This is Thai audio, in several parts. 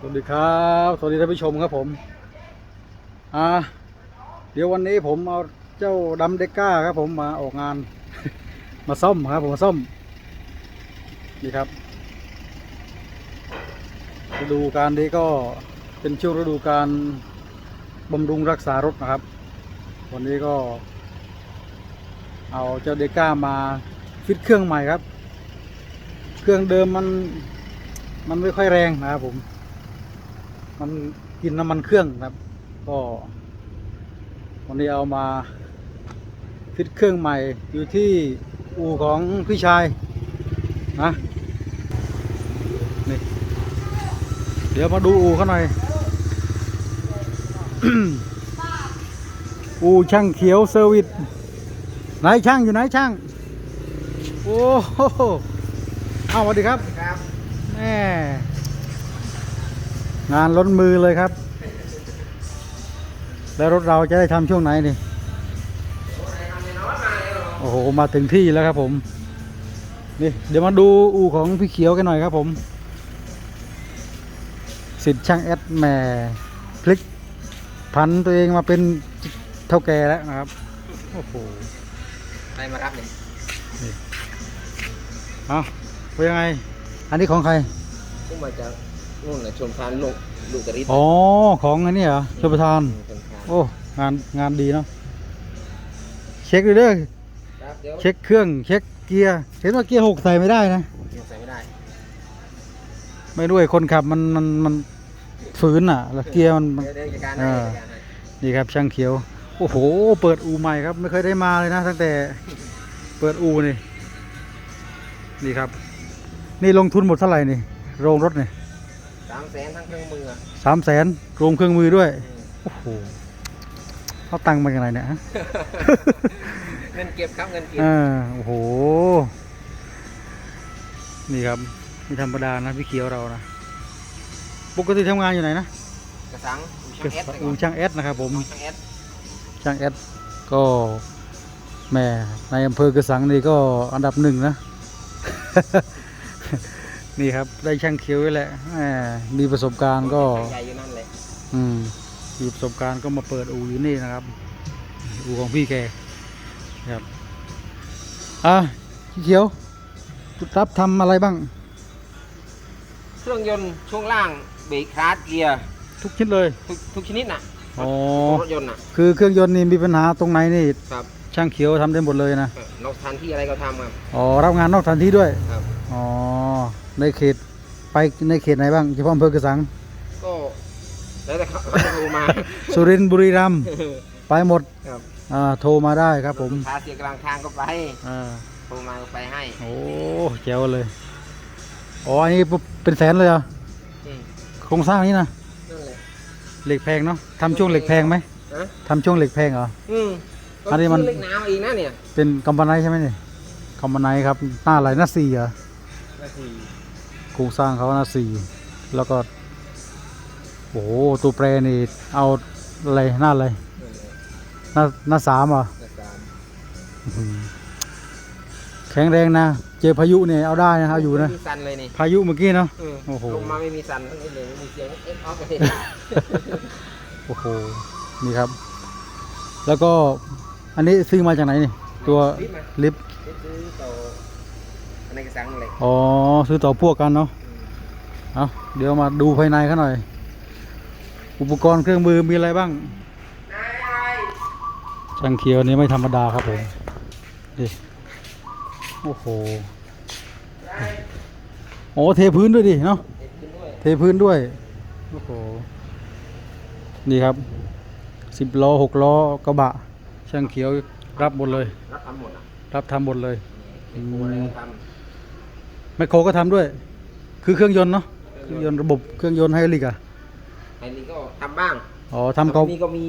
สวัสดีครับ สวัสดีท่านผู้ชมครับผม อ่า เดี๋ยววันนี้ผมเอาเจ้าดำเด็กก้าครับผมมาออกงาน มาซ่อมครับผมมาซ่อม นี่ครับฤดูการนี้ก็เป็นช่วงฤดูการบำรุงรักษารถนะครับ วันนี้ก็ เอาเจ้าเดก้ามาฟิตเครื่องใหม่ครับ เครื่องเดิมมันมันไม่ค่อยแรงนะครับผม มันกินน้ำมันเครื่องนะครับ ก็วันนี้เอามาฟิตเครื่องใหม่อยู่ที่อู่ของพี่ชายนะนี่เดี๋ยวมาดูอู่เขาหน่อย อู่ช่างเขียวเซอร์วิสไหนช่างอยู่ไหนช่าง โอ้โหเอาสวัสดีครับครับแม่ งานล้นมือเลยครับ แล้วรถเราจะได้ทำช่วงไหนนี่โอ้โหมาถึงที่แล้วครับผมนี่เดี๋ยวมาดูอู่ของพี่เขียวกันหน่อยครับผมสิทธิ์ช่างแอดแหม่พลิกพันตัวเองมาเป็นเท่าแก่แล้วนะครับโอ้โหใครมารับเนี่ยเอาเป็นยังไง อันนี้ของใครพวกมาจาก นู่นนะชมทานลูกลูกกระริบอ๋อของอันนี้เหรอชมประทาน ชมทานโอ้งานงานดีเนาะเช็คดูเด้อครับเดี๋ยวเช็คเครื่องเช็คเกียร์เห็นว่าเกียร์หกใส่ไม่ได้นะ ยังใส่ไม่ได้ไม่ด้วยคนขับมันมันมันฝืนอะ แล้วเกียร์มันมัน เดี๋ยวเดี๋ยวจัดการเอให้อจัดการให้นี่ครับช่างเขียว โอ้โห เปิดอูใหม่ครับ ไม่เคยได้มาเลยนะ ตั้งแต่เปิดอูนี่ นี่ครับ นี่ลงทุนหมดเท่าไหร่นี่ โรงรถนี่สามแสนทั้งเครื่องมืออะสามแสนรวมเครื่องมือด้วยอืมโอ้โหเขาตังค์มาจากไหนเนี่ยฮะ เงินเก็บครับเงินเก็บอ่าโอ้โห นี่ครับไม่ธรรมดานะพี่เขียวเรานะ ปกติทำงานอยู่ไหนนะกระสังอู่ช่างเอสเลยก่อนอู่ช่างเอสนะครับ ผมอู่ช่างเอสช่างเอสก็แหม่ในอำเภอกระสังนี่ก็อันดับหนึ่งนะ นี่ครับ ได้ช่างเขียวไว้แหละแหมมีประสบการณ์ก็ใหญ่อยู่นั่นเลยอืมมีประสบการณ์ก็มาเปิดอู่อยู่นี่นะครับ อู่ของพี่แกครับอะพี่เขียวรับทำอะไรบ้าง เครื่องยนต์ช่วงล่างเบรกคลาสเกียร์ทุกชิ้นเลย ทุกทุกชนิดน่ะอ๋อรถยนต์น่ะคือเครื่องยนต์นี่มีปัญหาตรงไหนนี่ครับช่างเขียวทำได้หมดเลยนะเออนอกสถานที่อะไรก็ทำครับอ๋อรับงานนอกสถานที่ด้วยครับอ๋อ ในเขตไปในเขตไหนบ้างเฉพาะอำเภอกระสัง ก็แล้วแต่เขาเขาจะโทรมาสุรินทร์บุรีรัมย์ไปหมดครับอ่าโทรมาได้ครับผมลูกค้าเสียกลางทางก็ไปอ่าโทรมาก็ไปให้โอ้แจ๋วเลยอ๋ออันนี้เป็นแสนเลยเหรออืมโครงสร้างนี้นะนั่นแหละ เหล็กแพงเนาะทำช่วงเหล็กแพงไหมฮะ ทำช่วงเหล็กแพงเหรอ อืมอันนี้มัน เล็กน้ำอีกนะเนี่ยเป็นคอมบานไนใช่ไหมเนี่ยคอมบานไนครับหน้าอะไรหน้าสี่เหรอ นาที โครงสร้างเขาหน้าสี่แล้วก็โอ้โหตัวแปรนี่เอาอะไรหน้าอะไรนั่นแหละหน้าหน้าสามเหรอนาสามอื้อหือแข็งแรงนะ เจอพายุเนี่ยเอาได้นะเอาอยู่นะไม่มีสั่นเลยนี่พายุเมื่อกี้เนาะเออโอ้โหลงมาไม่มีสั่นทั้งนี้เลยไม่มีเสียงเอ็กออฟเลยโอ้โหนี่ครับ แล้วก็อันนี้ซื้อมาจากไหนนี่ ตัวลิฟต์มาลิฟต์ลิฟต์ซื้อต่อ อันนี้กระสังเลยอ๋อซื้อต่อพวกกันเนาะเอาเดี๋ยวมาดูภายในเขาหน่อย อุปกรณ์เครื่องมือมีอะไรบ้างช่างเขียวนี้ไม่ธรรมดาครับผมดิโอ้โหโอ้เทพื้นด้วยดิเนาะเอ็ดขึ้นด้วยเทพื้นด้วยโอ้โหนี่ครับสิบล้อหกล้อกระบะ ช่างเขียวรับหมดเลย รับทำหมดอะรับทำหมดเลย แมคโครก็ทำด้วย คือเครื่องยนต์เนาะเครื่องยนต์ระบบเครื่องยนต์ไฮดรอลิกอะำไอ้นี่ก็ทำบ้างอ๋อทำเขานี่ก็มี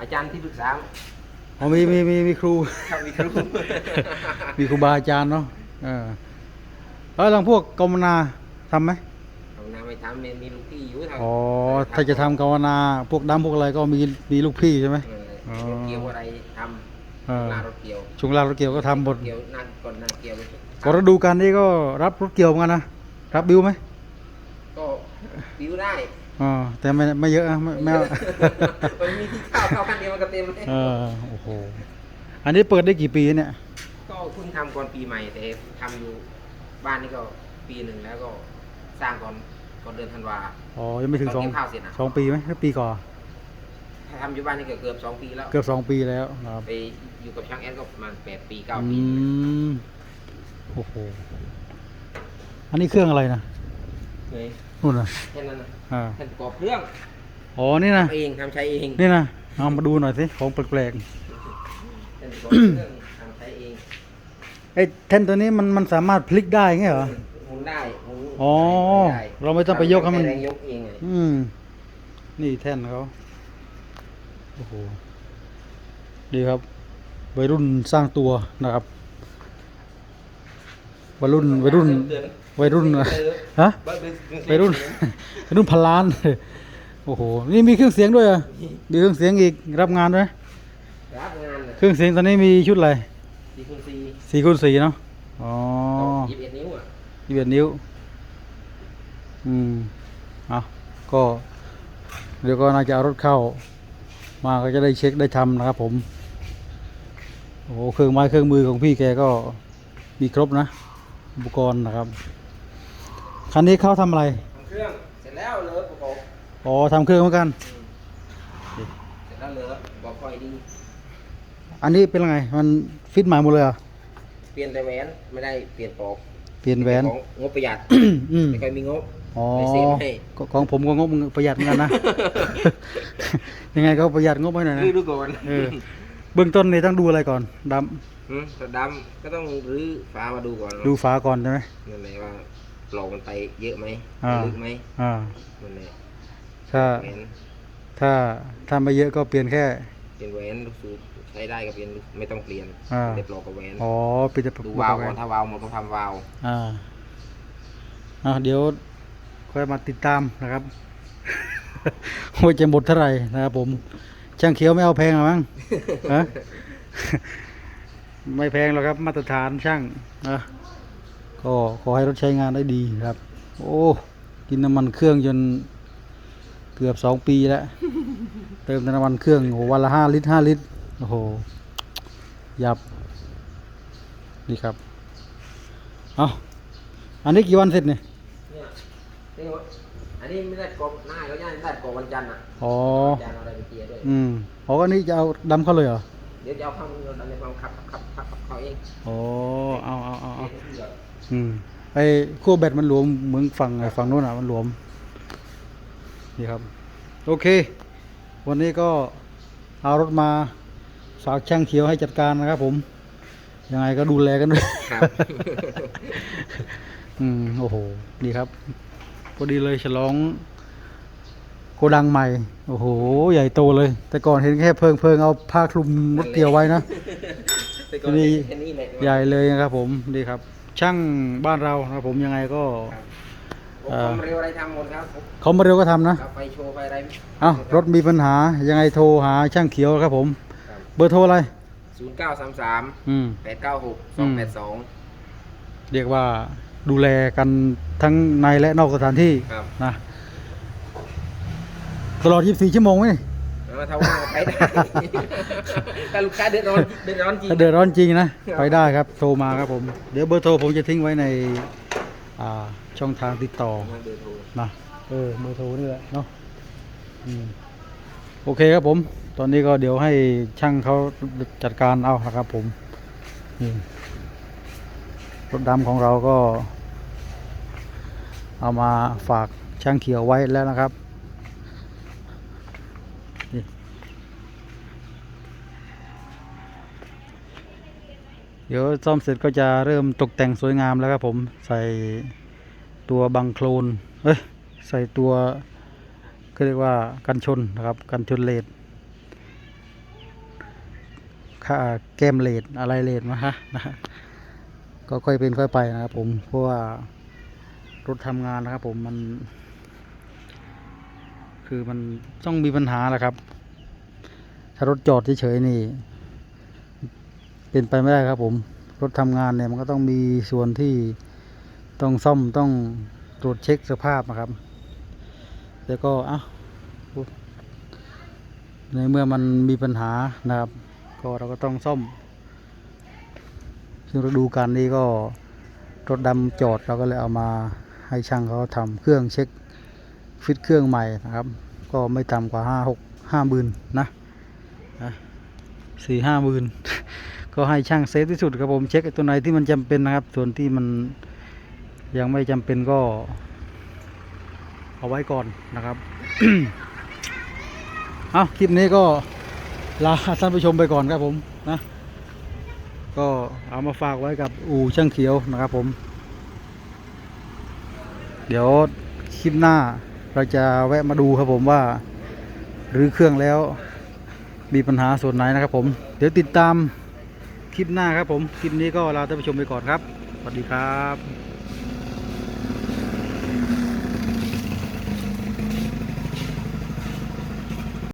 อาจารย์ที่ปรึกษาอ๋อมีมีมีมีครู ครับมีครู มีครูบาอาจารย์เนาะเออแล้วทางพวกกรมนาทำไหมเอาน้ำไปทำเนี่ยมีลูกพี่อยู่ทำอ๋อถ้าจะทำกรมนาพวกดำพวกอะไรก็มีมีลูกพี่ใช่ไหม เอออ๋อรถเกี่ยวอะไรทเออำหน้ารถเกี่ยวช่วงล่างรถเกี่ยวก็ทำหมด เกี่ยวหน้าก่อนหน้าเกี่ยวเลย ก็ฤดูการนี้ก็รับรถเกี่ยวเหมือนกันนะ รับบิวไหมก็บิวได้อ๋อแต่ไม่ไม่เยอะอะไม่ไม่เอามันมีที่เข้าเข้าคันเดียวมันก็เต็มเลยเออโอ้โหอันนี้เปิดได้กี่ปีเนี่ย ก็เพิ่งทำก่อนปีใหม่แต่ทำอยู่บ้านนี่ก็ปีหนึ่งแล้วก็สร้างก่อนก่อนเดือนธันวาอ๋อยังไม่ถึงสองตอนเก็บข้าวเสร็จนะสองปีไหมหรือปีก่อนถ้าทำอยู่บ้านนี่ก็เกือบสองปีแล้วเกือบสองปีแล้วครับไปอยู่กับช่างแอนก็ประมาณแปดปีเก้าอืปีม โอ้โห อันนี้เครื่องอะไรนะเลยนู่นนะแค่นั้นนะอ่าแค่ประกอบเครื่องอ๋อ นี่นะ ทำเองทำใช้เองนี่นะ เอามาดูหน่อยสิ ของแปลกแค่ประกอบเครื่องทำใช้เองๆไอ้แท่นตัวนี้มันมันสามารถพลิกได้ไงเหรอ หมุนได้หมุนอ๋อได้เราไม่ต้องไปยกให้มัน แรงยกเองไงอืม นี่แท่นเขาโอ้โห ดีครับวัยรุ่นสร้างตัวนะครับ วัยรุ่นวัยรุ่นวัยรุ่นอะฮะวัยรุ่นวัยรุ่นพันล้านโอ้โหนี่มีเครื่องเสียงด้วยเหรอะมีเครื่องเสียงอีกรับงานด้วยรับงานเลยเครื่องเสียงตอนนี้มีชุดอะไรสี่คูณสี่สี่คูณสี่เนาะอ๋อยี่สิบเอ็ดนิ้วอะยี่สิบเอ็ดนิ้วอืมเอาก็เดี๋ยวก็น่าจะเอารถเข้า มาก็จะได้เช็คได้ทำนะครับผมโอ้โหเครื่องไม้เครื่องมือของพี่แกก็มีครบนะ อุปกรณ์นะครับ คันนี้เขาทำอะไร ทำเครื่อง เสร็จแล้วเลยประกอบอ๋อทำเครื่องเหมือนกัน เสร็จแล้วเลยบอกค่อยดี อันนี้เป็นไง มันฟิตใหม่หมดเลยเหรอเปลี่ยนแต่แหวนไม่ได้เปลี่ยนปอกเปลี่ยนแหวนของงบประหยัดอืมไม่ค่อยมีงบ อ๋อไม่เซฟให้ ก็ของผมก็งบประหยัดเหมือนกันนะ ยังไงก็ประหยัดงบไว้หน่อยนะรื้อดูก่อน เออเบื้องต้นเนี่ยต้องดูอะไรก่อนด หืมแต่ดำก็ต้องรื้อฝามาดูก่อนำดูฝาก่อนใช่ไหม นั่นแหละว่าปลอกมันไปเยอะไหมอ่า ลึกไหมอ่า นั่นแหละถ้า แหวนถ้า ถ้าไม่เยอะก็เปลี่ยนแค่ เปลี่ยนแหวนลูกสูบใช้ได้ก็เปลี่ยนไม่ต้องเปลี่ยนอ่าเด็บปลอกกับแหวนอ๋อเปลี่ยนแต่ดูวาล์วก่อนถ้าวาล์วมันต้องทำวาล์วอ่าอ่าเดี๋ยว ค่อยมาติดตามนะครับ ว่าจะหมดเท่าไหร่นะครับผม ช่างเขียวไม่เอาแพงหรอมั้งฮะ ไม่แพงหรอกครับ มาตรฐานช่างนะก็ขอให้รถใช้งานได้ดีครับ โอ้กินน้ำมันเครื่องจนเกือบสองปีแล้วเติมน้ำมันเครื่องโอ้โหวันละห้าลิตรห้าลิตรโอ้โหยับนี่ครับเอาอันนี้กี่วันเสร็จเนี่ยเนี่ยนี่วะอันนี้ไม่ได้กรอบหน้าเขาย่างได้กรอบวันจันทร์อะอ๋อวันจันทร์เอาอะไรไปเกียร์ด้วยอืมอ๋ออันนี้จะเอาดำเข้าเลยเหรอ เดี๋ยวจะเอาเข้าเราดันในความขับขับขับขับเขาเองอ๋อเอาเอาเอาเอาเกียร์เพื่ออืมไอ้ขั้วแบตมันหลวมเหมือนฝั่งไอ้ฝั่งโน้นอะมันหลวม นี่ครับ โอเค วันนี้ก็เอารถมาฝากช่างเขียวให้จัดการนะครับ ผม ยังไงก็ดูแลกันด้วยครับอืมโอ้โหดีครับ พอดีเลยฉลองโกดังใหม่ โอ้โห ใหญ่โตเลย แต่ก่อนเห็นแค่เพิงเพิงเอาผ้าคลุมรถเกี่ยวไว้นะแต่ก่อนนี่แค่นี้แหละใหญ่เลยนะครับผมดีครับ ช่างบ้านเรานะครับผมยังไงก็ผมความเร็วอะไรทำหมดครับผมเขามาเร็วก็ทำนะครับไปโชว์ไปอะไรเอ้ารถมีปัญหายังไงโทรหาช่างเขียวครับผม เบอร์โทรอะไรศูนย์เก้าสามสามอืมแปดเก้าหกสองแปดสองเรียกว่าดูแลกันทั้งในและนอกสถานที่ครับนะ ตลอด 24 ชั่วโมงไหมแล้วถ้าว่างก็ไปได้ถ้าลูกค้าเดือดร้อนเดือดร้อนจริง ถ้าเดือดร้อนจริงนะ ครับ ไปได้ครับ โทรมาครับผม เดี๋ยวเบอร์โทรผมจะทิ้งไว้ในอ่าช่องทางติดต่อมาเบอร์โทรนะเออเบอร์โทรนี่แหละเนาะอืมโอเคครับผม ตอนนี้ก็เดี๋ยวให้ช่างเขาจัดการเอานะครับผมนี่รถดำของเราก็ เอามาฝากช่างเขียวไว้แล้วนะครับ เดี๋ยวซ่อมเสร็จก็จะเริ่มตกแต่งสวยงามแล้วครับผมใส่ตัวบังโคลนเอ้ยใส่ตัวก็เรียกว่ากันชนนะครับกันชนเลดค่าแก้มเลดอะไรเลดมาฮะนะฮะก็ค่อยเป็นค่อยไปนะครับผมเพราะว่ารถทำงานนะครับผมมัน คือมันต้องมีปัญหาแหละครับ ถ้ารถจอดเฉยๆนี่ เป็นไปไม่ได้ครับผมรถทำงานเนี่ยมันก็ต้องมีส่วนที่ต้องซ่อมต้องตรวจเช็คสภาพนะครับแต่ก็อะในเมื่อมันมีปัญหานะครับ ก็เราก็ต้องซ่อมซึ่งฤดูการนี้ก็รถดำจอดเราก็เลยเอามาให้ช่างเขาทำเครื่องเช็คฟิตเครื่องใหม่นะครับ ก็ไม่ต่ำกว่าห้าหกห้าหมื่นนะสี่ห้าหมื่น ก็ให้ช่างเซฟที่สุดครับผมเช็คไอ้ตัวไหนที่มันจำเป็นนะครับ ส่วนที่มันยังไม่จำเป็นก็ เอาไว้ก่อนนะครับเอาคลิปนี้ก็ลาท่านผู้ชมไปก่อนครับผมนะ ก็เอามาฝากไว้กับอู่ช่างเขียวนะครับผม เดี๋ยวคลิปหน้าเราจะแวะมาดูครับผมว่าหรือเครื่องแล้วมีปัญหาส่วนไหนนะครับผม เดี๋ยวติดตาม คลิปหน้าครับผม คลิปนี้ก็ลาท่านผู้ชมไปก่อนครับ สวัสดีครับ